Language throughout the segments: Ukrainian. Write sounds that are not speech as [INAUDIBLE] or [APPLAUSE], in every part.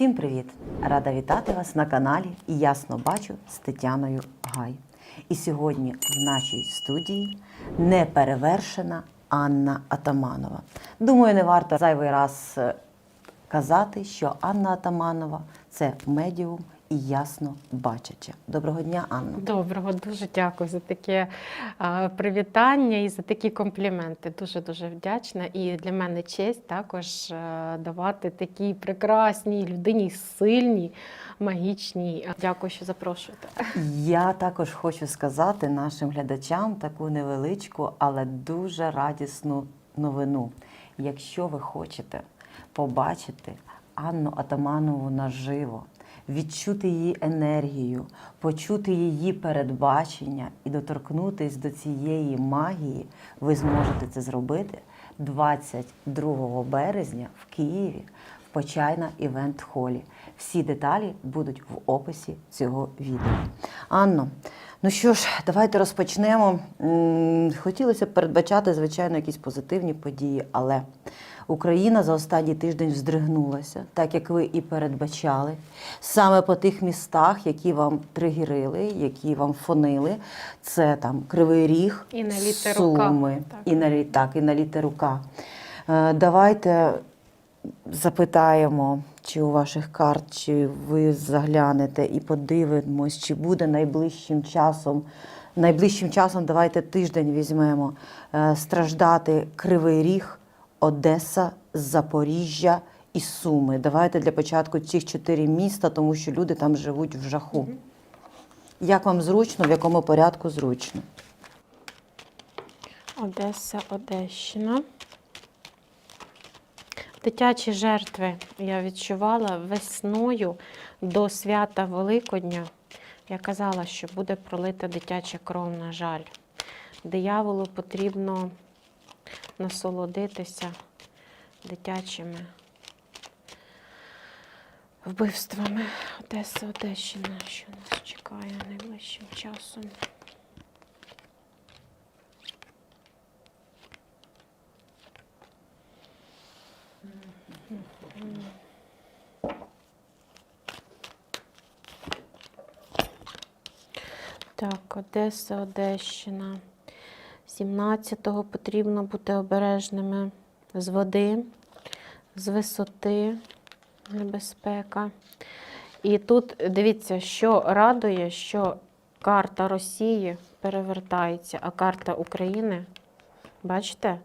Всім привіт! Рада вітати вас на каналі ясно бачу з Тетяною Гай. І сьогодні в нашій студії неперевершена Анна Атаманова. Думаю, не варто зайвий раз е, казати, що Анна Атаманова це медіум і ясно бачача. Доброго дня, Анна. Доброго, дуже дякую за таке привітання і за такі компліменти. Дуже дуже вдячна. І для мене честь також давати такій прекрасній людині, сильній, магічній. Дякую, що запрошуєте. Я також хочу сказати нашим глядачам таку невеличку, але дуже радісну новину. Якщо ви хочете побачити Анну Атаманову наживо, відчути її енергію, почути її передбачення і доторкнутись до цієї магії, ви зможете це зробити 22 березня в Києві в Почайна івент холі. Всі деталі будуть в описі цього відео. Анно, ну що ж, давайте розпочнемо. Хотілося б передбачати, звичайно, якісь позитивні події, але Україна за останній тиждень вздригнулася, так як ви і передбачали, саме по тих містах, які вам тригерили, які вам фонили. Це там Кривий Ріг, І на Суми, так. і на, так, і на літеру К. Е, Давайте запитаємо, чи у ваших карт, чи ви заглянете і подивимось, чи буде найближчим часом. Найближчим часом давайте тиждень візьмемо е, страждати Кривий Ріг, Одеса, Запоріжжя і Суми. Давайте для початку цих чотири міста, тому що люди там живуть в жаху. Як вам зручно, в якому порядку зручно? Одеса, Одещина. Дитячі жертви я відчувала весною до свята Великодня. Я казала, що буде пролита дитяча кров, на жаль. Дияволу потрібно насолодитися дитячими вбивствами. Одеса, Одещина, що нас чекає найближчим часом. Так, Одеса, Одещина. 17-го потрібно бути обережними з води, з висоти, небезпека. І тут дивіться, що радує, що карта Росії перевертається, а карта України, бачите,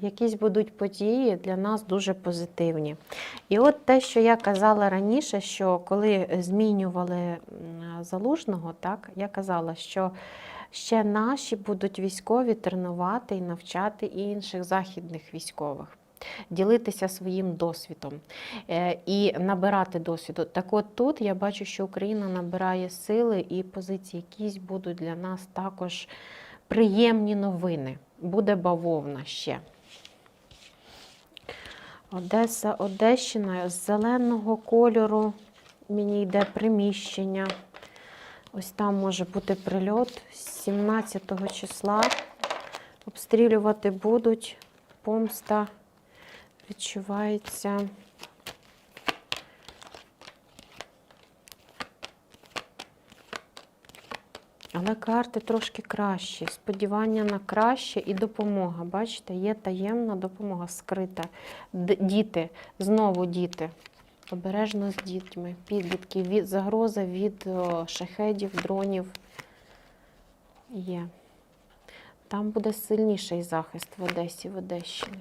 якісь будуть події для нас дуже позитивні. І от те, що я казала раніше, що коли змінювали залужного, так, я казала, що ще наші будуть військові тренувати і навчати інших західних військових. Ділитися своїм досвідом е, і набирати досвіду. Так от тут я бачу, що Україна набирає сили і позиції якісь будуть для нас також приємні новини. Буде бавовна ще. Одеса, Одещина з зеленого кольору мені йде приміщення. Ось там може бути прильот. З 17 числа обстрілювати будуть. Помста відчувається. Але карти трошки кращі. Сподівання на краще і допомога. Бачите, є таємна допомога скрита. Діти, знову діти. Обережно з дітьми, підлітки, від, загроза від шахедів, дронів є. Там буде сильніший захист в Одесі, в Одещині.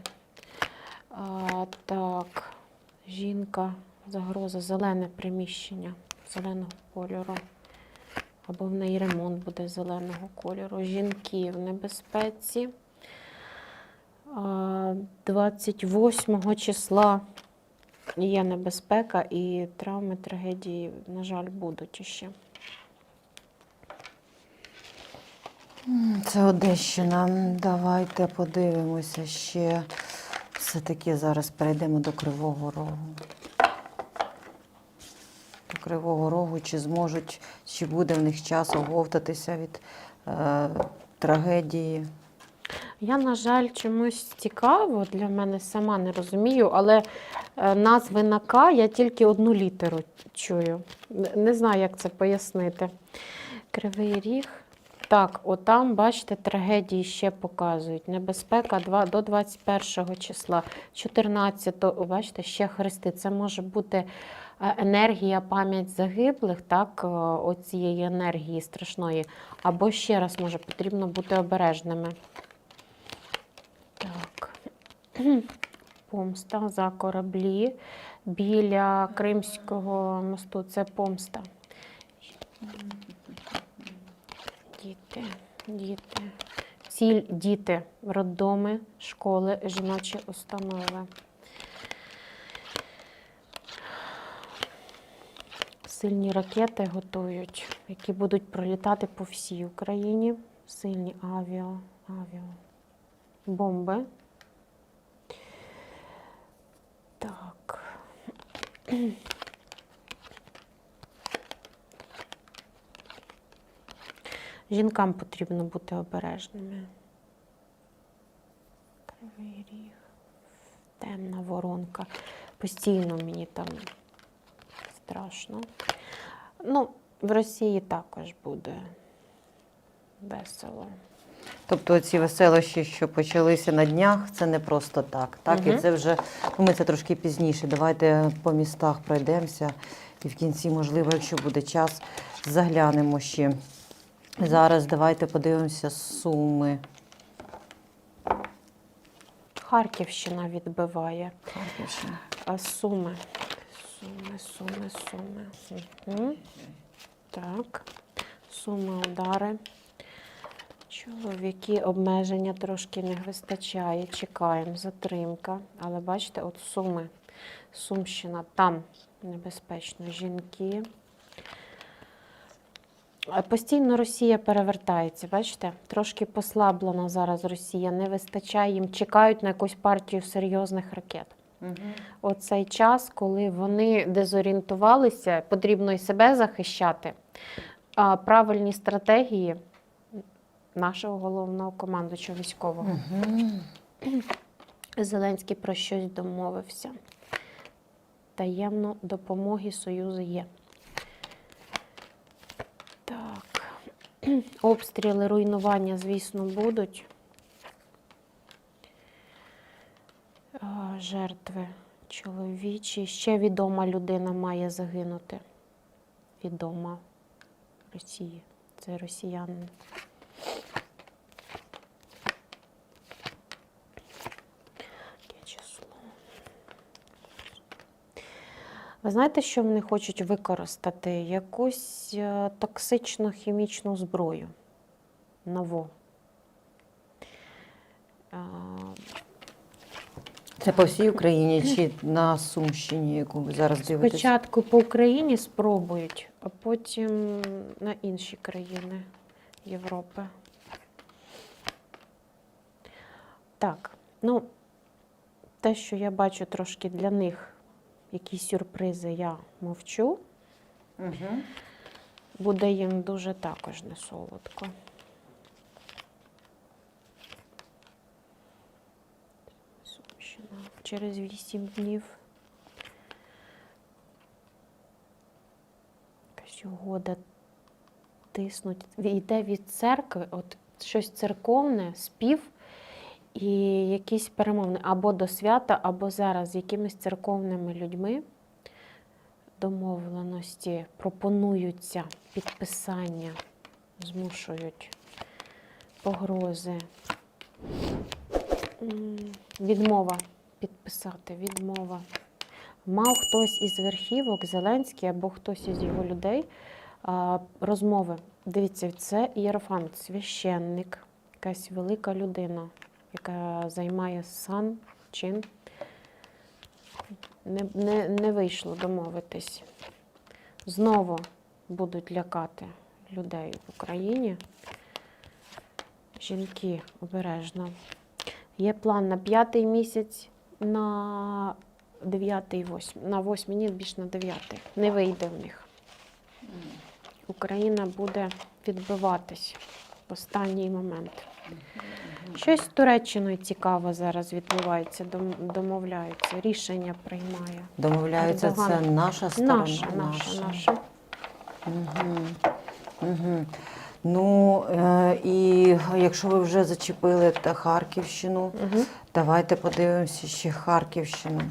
А, так, жінка, загроза, зелене приміщення зеленого кольору. Або в неї ремонт буде зеленого кольору. Жінки в небезпеці. 28 числа є небезпека і травми, трагедії, на жаль, будуть іще. Це Одещина. Давайте подивимося ще. Все-таки зараз перейдемо до Кривого Рогу. До Кривого Рогу, чи зможуть, чи буде в них час оговтатися від е, трагедії. Я, на жаль, чомусь цікаво для мене сама не розумію, але назви на К я тільки одну літеру чую. Не- Не знаю, як це пояснити. Кривий ріг. Так, отам, бачите, трагедії ще показують. Небезпека 2 до 21 числа, 14, бачите, ще хрести. Це може бути е, енергія, пам'ять загиблих, так, е, оцієї енергії страшної. Або ще раз може потрібно бути обережними. Так. Помста за кораблі біля Кримського мосту. Це помста. Діти, діти. Ціль діти, роддоми, школи, жіночі установи. Сильні ракети готують, які будуть пролітати по всій Україні. Сильні авіа, авіа. Бомби. Так. Жінкам потрібно бути обережними. Темна воронка. Постійно мені там страшно. Ну, в Росії також буде весело. Тобто ці веселощі, що почалися на днях, це не просто так. Так, і це вже ну, ми це трошки пізніше. Давайте по містах пройдемося. І в кінці, можливо, якщо буде час, заглянемо ще. Зараз давайте подивимося суми. Харківщина відбиває. Харківщина. А суми. Суми, суми, суми. Мгм. Так. Суми, удари. Чоловіки, обмеження трошки не вистачає. Чекаємо, затримка. Але бачите, от суми. Сумщина, там небезпечно. Жінки. Постійно Росія перевертається, бачите? Трошки послаблена зараз Росія, не вистачає їм, чекають на якусь партію серйозних ракет. Оцей час, коли вони дезорієнтувалися, потрібно і себе захищати. А правильні стратегії нашого головного командуючого військового. Мгм. Зеленський про щось домовився. Таємно допомоги Союзу є. Так. Обстріли, руйнування, звісно, будуть. Жертви чоловічі. Ще відома людина має загинути. Відома Росії. Це росіянин. Яке число? Ви знаєте, що вони хочуть використати? Якусь е, токсичну хімічну зброю нову. Це по всій Україні чи на Сумщині, яку ви зараз дивитесь? Спочатку по Україні спробують, а потім на інші країни Європи. Так, ну, те, що я бачу трошки для них, якісь сюрпризи, я мовчу. Мгм. Буде їм дуже також не солодко. Сумщина. Через 8 днів. Якась угода тиснуть. Йде від церкви, от щось церковне, спів і якісь перемовини або до свята, або зараз з якимись церковними людьми домовленості пропонуються підписання, змушують погрози. Відмова підписати, відмова. Мав хтось із верхівок, Зеленський або хтось із його людей розмови. Дивіться, це ієрофант, священник, якась велика людина, яка займає сан, чин не, не, не вийшло домовитись. Знову будуть лякати людей в Україні. Жінки обережно. Є план на п'ятий місяць, на дев'ятий. На восьмий, ні, більш на дев'ятий. Не вийде в них. Україна буде відбиватись в останній момент. Щось з Туреччиною цікаво зараз відбувається, дом- домовляються, рішення приймає. Домовляються, це наша сторона. Наша, наша, наша. Угу. Угу. Ну, е, і якщо ви вже зачепили та Харківщину, Угу. давайте подивимося ще Харківщину.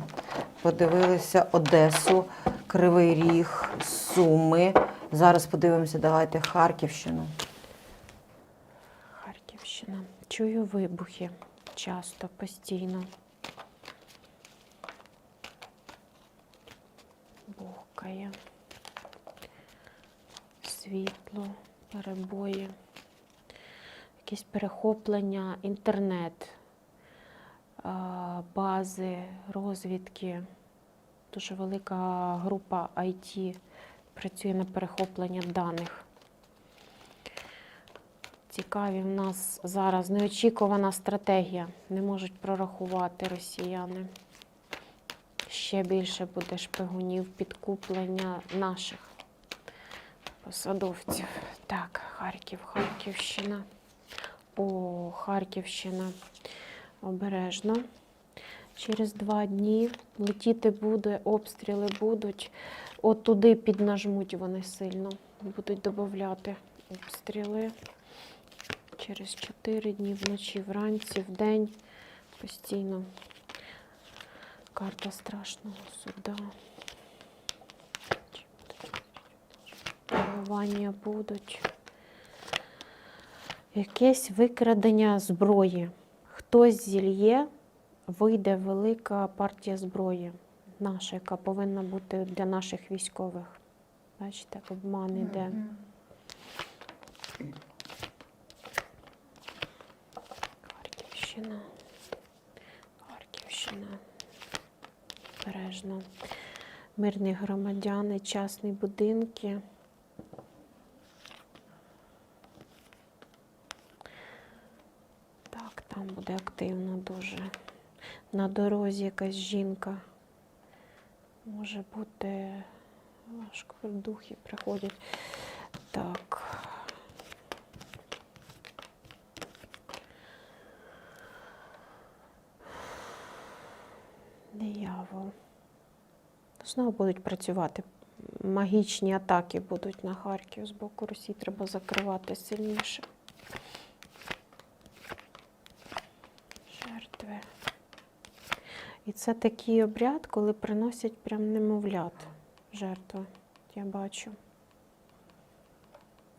Подивилися Одесу, Кривий Ріг, Суми. Зараз подивимося, давайте Харківщину. Харківщина. Чую вибухи часто, постійно. Бухкає. Світло, перебої, якісь перехоплення, інтернет, бази, розвідки. Дуже велика група IT працює на перехоплення даних. Цікаві в нас зараз неочікувана стратегія. Не можуть прорахувати росіяни. Ще більше буде шпигунів, підкуплення наших посадовців. Так, Харків, Харківщина. О, Харківщина. Обережно. Через два дні летіти буде, обстріли будуть. От туди піднажмуть вони сильно. Будуть додати обстріли. Через 4 дні вночі, вранці, вдень постійно. Карта страшного суда. Полювання будуть. Якесь викрадення зброї. Хтось зільє, вийде велика партія зброї, наша, яка повинна бути для наших військових. Бачите, обман іде. Харківщина. Харківщина. Бережно. Мирні громадяни, частні будинки. Так, там буде активно дуже. На дорозі якась жінка. Може бути важко духи приходять. Так. Диявол. Знову будуть працювати. Магічні атаки будуть на Харків з боку Росії. Треба закривати сильніше. Жертви. І це такий обряд, коли приносять прям немовлят жертви. Я бачу.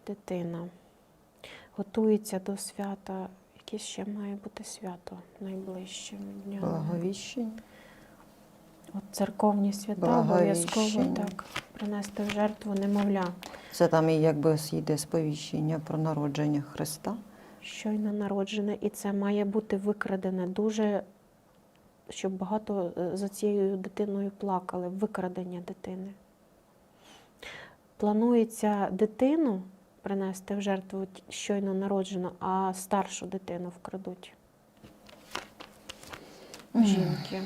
Дитина. Готується до свята. Яке ще має бути свято найближчим дням. Благовіщення. От церковні свята обов'язково так принести в жертву немовля. Це там і якби йде сповіщення про народження Христа. Щойно народжене, і це має бути викрадене дуже, щоб багато е, за цією дитиною плакали. Викрадення дитини. Планується дитину принести в жертву щойно народжену, а старшу дитину вкрадуть. Жінки.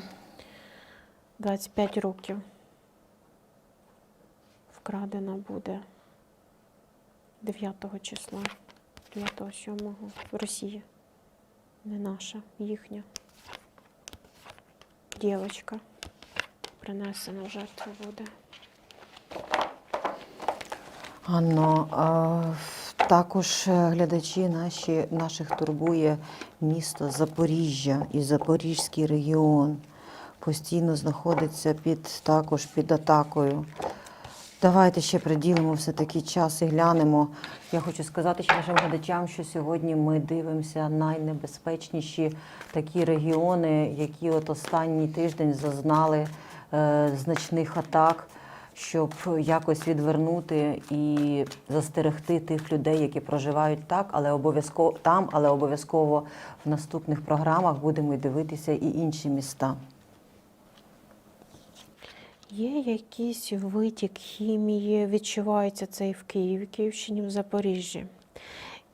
25 років. Вкрадена буде 9 числа, 9 7 в Росії. Не наша, їхня. Дівочка принесена в жертву буде. Анно, а, також е, глядачі наші, наших турбує місто Запоріжжя і Запорізький регіон. Постійно знаходиться під, також під атакою. Давайте ще приділимо все-таки час і глянемо. Я хочу сказати ще нашим глядачам, що сьогодні ми дивимося найнебезпечніші такі регіони, які от останній тиждень зазнали е, значних атак, щоб якось відвернути і застерегти тих людей, які проживають так, але обов'язково там, але обов'язково в наступних програмах будемо дивитися і інші міста. Є якийсь витік хімії, відчувається це і в Києві, Київщині, в Запоріжжі.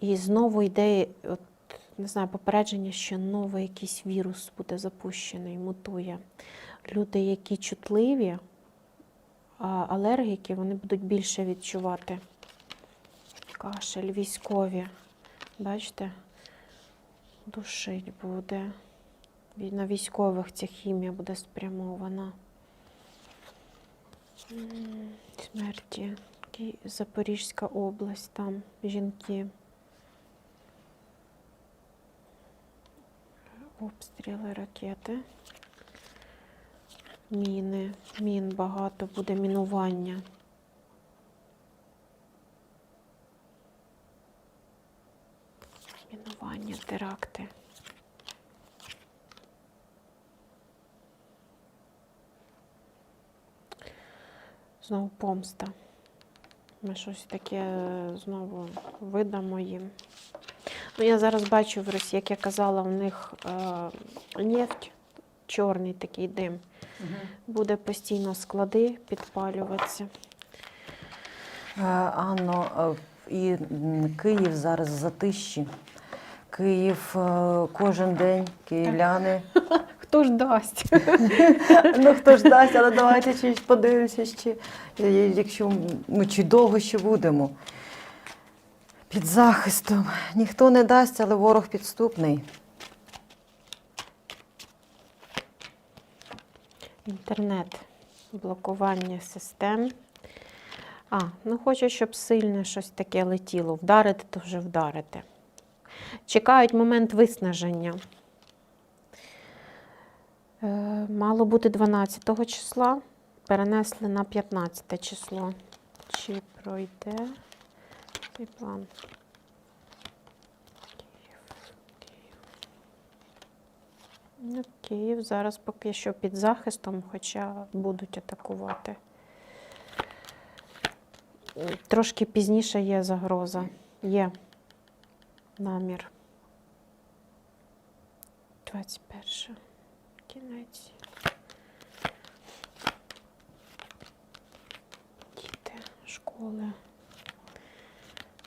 І знову йде, от, не знаю, попередження, що новий якийсь вірус буде запущений, мутує. Люди, які чутливі, алергіки, вони будуть більше відчувати. Кашель, військові. Бачите? душить буде. На військових ця хімія буде спрямована. Смерті. Запорізька область, там жінки. Обстріли ракети. Міни. Мін багато буде мінування. Мінування, теракти. Знову помста. Ми щось таке е, знову видамо їм. Ну, я зараз бачу в Росії, як я казала, у них е, нефть, чорний такий дим. Буде постійно склади підпалюватися. Е, Анно, е, і Київ зараз затищі. Київ е, кожен день, київляни. [LAUGHS] Хто ж дасть? [LAUGHS] Ну хто ж дасть, але давайте ж подивимося ще, е, якщо ми чи довго ще будемо. Під захистом. Ніхто не дасть, але ворог підступний. Інтернет, блокування систем. А, ну хочу, щоб сильне щось таке летіло. Вдарити, то вже вдарити. Чекають момент виснаження. Е, мало бути 12 числа, перенесли на 15 число. Чи пройде цей план? Ну, Київ зараз поки що під захистом, хоча будуть атакувати. Трошки пізніше є загроза. Є намір. 21. Кінець. Діти, школи.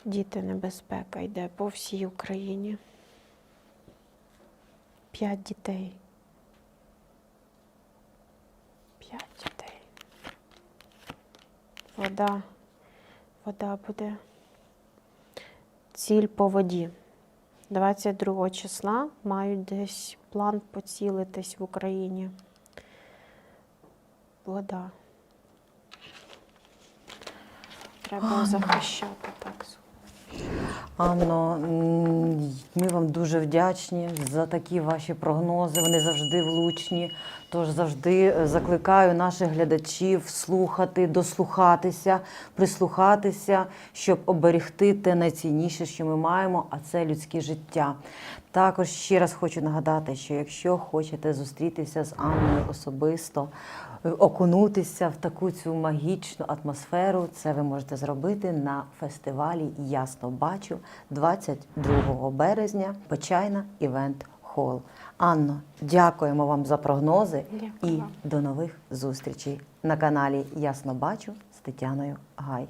Діти, небезпека йде по всій Україні. П'ять дітей. П'ять дітей. Вода. Вода буде. Ціль по воді. 22 числа мають десь план поцілитись в Україні. Вода. Треба Анна. захищати так. Анно, ми вам дуже вдячні за такі ваші прогнози. Вони завжди влучні. Тож завжди е, закликаю наших глядачів слухати, дослухатися, прислухатися, щоб оберегти те найцінніше, що ми маємо, а це людське життя. Також ще раз хочу нагадати, що якщо хочете зустрітися з Анною особисто, е, окунутися в таку цю магічну атмосферу, це ви можете зробити на фестивалі Ясно бачу 22 березня. Почайна івент хол. Анно, дякуємо вам за прогнози Дякую і до нових зустрічей на каналі Ясно бачу з Тетяною Гай.